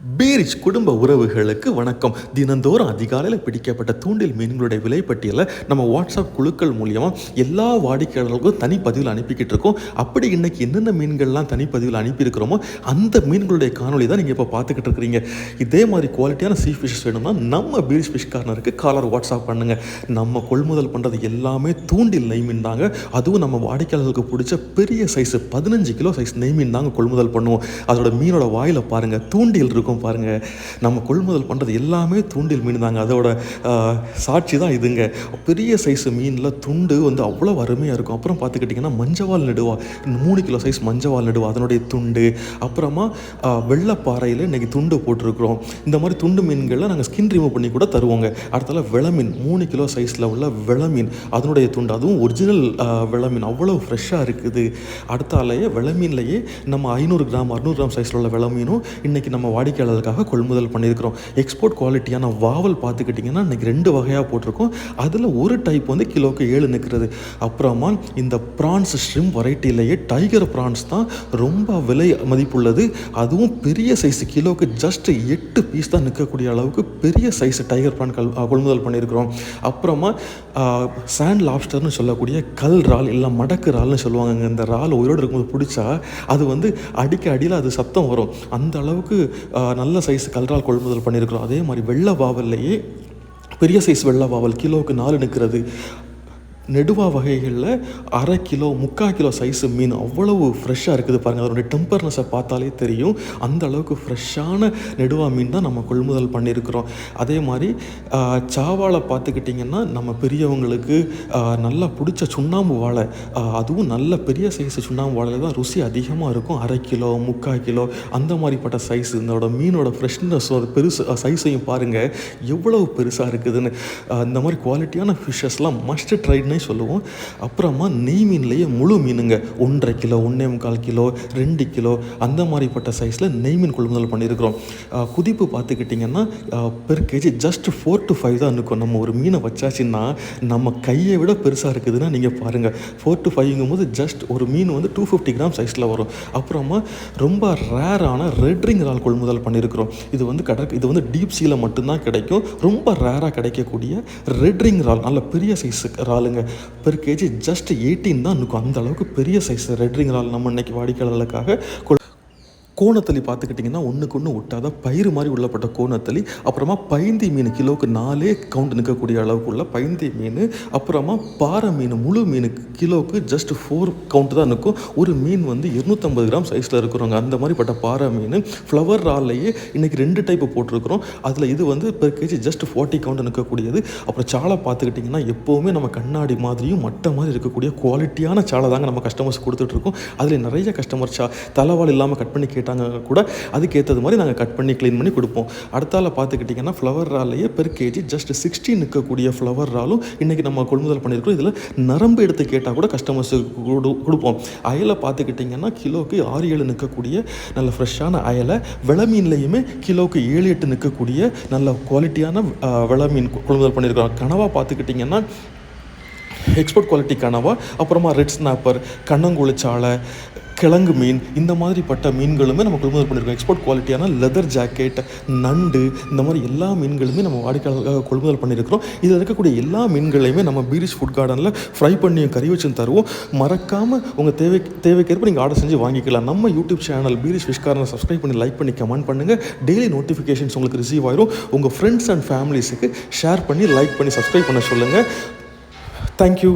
பீரிச் குடும்ப உறவுகளுக்கு வணக்கம். தினந்தோறும் அதிகாலையில் பிடிக்கப்பட்ட தூண்டில் மீன்களுடைய விலைப்பட்டியலை நம்ம வாட்ஸ்அப் குழுக்கள் மூலியமாக எல்லா வாடிக்கையாளர்களுக்கும் தனிப்பதிவில் அனுப்பிக்கிட்டு இருக்கோம். அப்படி இன்னைக்கு என்னென்ன மீன்கள்லாம் தனிப்பதிவில் அனுப்பியிருக்கிறோமோ அந்த மீன்களுடைய காணொலி தான் நீங்கள் இப்போ பார்த்துக்கிட்டு இருக்கிறீங்க. இதே மாதிரி குவாலிட்டியான சீ ஃபிஷஸ் வேணும்னா நம்ம பீரிச் ஃபிஷ் கார்னருக்கு காலர் வாட்ஸ்அப் பண்ணுங்கள் நம்ம கொள்முதல் பண்ணுறது எல்லாமே தூண்டில் நெய்மீன் தாங்க. அதுவும் நம்ம வாடிக்கையாளர்களுக்கு பிடிச்ச பெரிய சைஸ் பதினஞ்சு கிலோ சைஸ் நெய்மீன் தாங்க கொள்முதல் பண்ணுவோம். அதோட மீனோட வாயில் பாருங்கள் தூண்டில் இருக்கும் இருக்கும் பாருங்கள் நம்ம கொள்முதல் பண்ணுறது எல்லாமே தூண்டில் மீன் தாங்க அதோட சாட்சி தான் இதுங்க. பெரிய சைஸ் மீனில் துண்டு வந்து அவ்வளோ அருமையாக இருக்கும். அப்புறம் பார்த்துக்கிட்டிங்கன்னா மஞ்சவால் நடுவா. மூணு கிலோ சைஸ் மஞ்சவால் நடுவா. அதனுடைய துண்டு. அப்புறமா வெள்ளப்பாறையில் வெள்ளைப்பாறையில் இன்றைக்கி துண்டு போட்டிருக்கிறோம். இந்த மாதிரி துண்டு மீன்களை நாங்கள் ஸ்கின் ரிமூவ் பண்ணி கூட தருவோங்க. அடுத்தால விளமீன். மூணு கிலோ சைஸில் உள்ள விளமீன். அதனுடைய துண்டு. அதுவும் ஒரிஜினல் விளமீன். அவ்வளோ ஃப்ரெஷ்ஷாக இருக்குது. அடுத்தாலேயே விளமீன்லேயே நம்ம ஐநூறு கிராம் அறுநூறு கிராம் சைஸில் உள்ள விளமீனும் இன்றைக்கி நம்ம வாடிக்கையாளர்களுக்காக கொள்முதல் பண்ணியிருக்கிறோம். எக்ஸ்போர்ட் குவாலிட்டியான வாவல் பார்த்துக்கிட்டிங்கன்னா இன்றைக்கி ரெண்டு வகையாக போட்டிருக்கோம். அதில் ஒரு டைப் வந்து கிலோக்கு ஏழு நிற்கிறது அப்புறமா இந்த ப்ரான்ஸ் ஸ்ட்ரிம் வெரைட்டிலேயே டைகர் ப்ரான்ஸ் தான் ரொம்ப விலை மதிப்புள்ளது. அதுவும் பெரிய சைஸ் கிலோக்கு ஜஸ்ட் எட்டு பீஸ் தான் நிற்கக்கூடிய அளவுக்கு பெரிய சைஸ் டைகர் ப்ரான் கல் கொள்முதல் பண்ணியிருக்கிறோம். அப்புறமா சாண்ட் லாப்ஸ்டர்னு சொல்லக்கூடிய கல் இறால் இல்லை மடக்கு இறால்னு சொல்லுவாங்க இந்த இறால் உயிரோடு இருக்கும்போது பிடிச்சா அது வந்து அடிக்க அடியில் அது சத்தம் வரும். அந்த அளவுக்கு நல்ல சைஸ் கல்றால் கொள்முதல் பண்ணியிருக்கிறோம். அதே மாதிரி வெள்ளை வாவல்லையே பெரிய சைஸ் வெள்ளை வாவல் கிலோவுக்கு நாலு நிற்கிறது. நெடுவா வகைகளில் அரை கிலோ முக்கால் கிலோ சைஸு மீன் அவ்வளவு ஃப்ரெஷ்ஷாக இருக்குது பாருங்கள் அதனுடைய டெம்பர்னஸை பார்த்தாலே தெரியும். அந்த அளவுக்கு ஃப்ரெஷ்ஷான நெடுவா மீன் தான் நம்ம கொள்முதல் பண்ணியிருக்கிறோம் அதே மாதிரி சாவாலை பார்த்துக்கிட்டிங்கன்னா நம்ம பெரியவங்களுக்கு நல்லா பிடிச்ச சுண்ணாம்பு வாழை அதுவும் நல்ல பெரிய சைஸ் சுண்ணாம்பு வாழையில் தான் ருசி அதிகமாக இருக்கும். அரை கிலோ முக்கால் கிலோ அந்த மாதிரிப்பட்ட சைஸ் இதோட மீனோட ஃப்ரெஷ்னஸ் அது பெருசு சைஸையும் பாருங்கள் எவ்வளவு பெருசாக இருக்குதுன்னு இந்த மாதிரி குவாலிட்டியான ஃபிஷ்ஷஸ்லாம் மஸ்ட் ட்ரைட்னு சொல்லுவோம் அப்புறமா நெய் மீன்லேயே முழு மீனுங்க. ஒன்றரை கிலோ ஒன்றே முக்கால் கிலோ ரெண்டு கிலோ அந்த மாதிரிப்பட்ட சைஸில் நெய் மீன் கொள்முதல் பண்ணியிருக்கிறோம். குதிப்பு பார்த்துக்கிட்டிங்கன்னா per KG just four to five தான் இருக்கும். நம்ம ஒரு மீனை வச்சாச்சுன்னா நம்ம கையை விட பெருசாக இருக்குதுன்னா நீங்கள் பாருங்கள் ஃபோர் டு ஃபைவ்ங்கும் போது ஜஸ்ட் ஒரு மீன் வந்து டூ ஃபிஃப்டி கிராம் சைஸில் வரும். அப்புறமா ரொம்ப ரேரான ரெட் ரிங் இறால் கொள்முதல் பண்ணியிருக்கிறோம். இது வந்து கடற்கு இது வந்து டீப் சீல மட்டும்தான் கிடைக்கும். ரொம்ப ரேராக கிடைக்கக்கூடிய ரெட் ரிங் இறால் நல்ல பெரிய சைஸ் இறாலுங்க பெர் கேஜி ஜஸ்ட் எயிட்டீன் தான். இருக்கும் அந்த அளவுக்கு பெரிய சைஸ் ரெட் ரிங் நம்ம இன்னைக்கு வாடிக்கையாளர்களுக்காக கோணத்தளி பார்த்துக்கிட்டிங்கன்னா ஒன்றுக்கு ஒன்று ஒட்டாத பயிறு மாதிரி உள்ளப்பட்ட கோணத்தளி அப்புறமா பைந்தி மீன் கிலோவுக்கு நாலே கவுண்ட் நிற்கக்கூடிய அளவுக்கு உள்ள பைந்தி மீன் அப்புறமா பாறை மீன் முழு மீனுக்கு கிலோவுக்கு ஜஸ்ட் ஃபோர் கவுண்ட் தான் நிற்கும். ஒரு மீன் வந்து இருநூற்றம்பது கிராம் சைஸில் இருக்கிறவங்க அந்த மாதிரிப்பட்ட பாறை மீன் ஃப்ளவர் ரால்லையே இன்றைக்கி ரெண்டு டைப்பு போட்டிருக்கிறோம். அதில் இது வந்து per KG just forty count நிற்கக்கூடியது. அப்புறம் சாலை பார்த்துக்கிட்டிங்கன்னா எப்போவுமே நம்ம கண்ணாடி மாதிரியும் மட்டை மாதிரி இருக்கக்கூடிய குவாலிட்டியான சாலை தாங்க நம்ம கஸ்டமர்ஸ் கொடுத்துட்ருக்கோம் அதில் நிறைய கஸ்டமர் சா தலைவால் இல்லாமல் கட் பண்ணி கேட்டு கேட்டாங்க கூட அதுக்கேற்றது மாதிரி நாங்கள் கட் பண்ணி க்ளீன் பண்ணி கொடுப்போம். அடுத்தால பார்த்துக்கிட்டிங்கன்னா ஃப்ளவர் ராலையே பெர் கேஜி ஜஸ்ட் சிக்ஸ்டி நிற்கக்கூடிய ஃப்ளவர் ராலும் இன்றைக்கி நம்ம கொள்முதல் பண்ணியிருக்கோம். இதில் நரம்பு எடுத்து கேட்டால் கூட கஸ்டமர்ஸுக்கு கொடு கொடுப்போம். அயலை பார்த்துக்கிட்டிங்கன்னா கிலோவுக்கு ஆறு ஏழு நிற்கக்கூடிய நல்ல ஃப்ரெஷ்ஷான அயலை விள கிலோக்கு ஏழு எட்டு நிற்கக்கூடிய நல்ல குவாலிட்டியான விளை மீன் கொள்முதல் பண்ணியிருக்கிறோம் கனவாக பார்த்துக்கிட்டிங்கன்னா எக்ஸ்போர்ட் குவாலிட்டி கனவா அப்புறமா ரெட் ஸ்னாப்பர் கண்ணங்குளிச்சாலை கிழங்கு மீன் இந்த மாதிரிப்பட்ட மீன்களுமே நம்ம கொள்முதல் பண்ணியிருக்கோம் எக்ஸ்போர்ட் குவாலிட்டியான லெதர் ஜாக்கெட் நண்டு இந்த மாதிரி எல்லா மீன்களுமே நம்ம வாடிக்கையாளர்களுக்காக கொள்முதல் பண்ணியிருக்கிறோம் இதில் இருக்கக்கூடிய எல்லா மீன்களையுமே நம்ம பீரிஸ் ஃபுட் கார்டனில் ஃப்ரை பண்ணியும் கறி வச்சும் தருவோம். மறக்காமல் உங்கள் தேவை தேவைக்கேற்ப நீங்கள் ஆர்டர் செஞ்சு வாங்கிக்கலாம். நம்ம யூடியூப் சேனல் பீரிஸ் ஃபிஷ் கார்டனை சப்ஸ்கிரைப் பண்ணி லைக் பண்ணி கமெண்ட் பண்ணுங்கள் டெய்லி நோட்டிஃபிகேஷன்ஸ் உங்களுக்கு ரிசீவ் ஆயிரும். உங்கள் ஃப்ரெண்ட்ஸ் அண்ட் ஃபேமிலிஸுக்கு ஷேர் பண்ணி லைக் பண்ணி சப்ஸ்கிரைப் பண்ண சொல்லுங்கள் தேங்க்யூ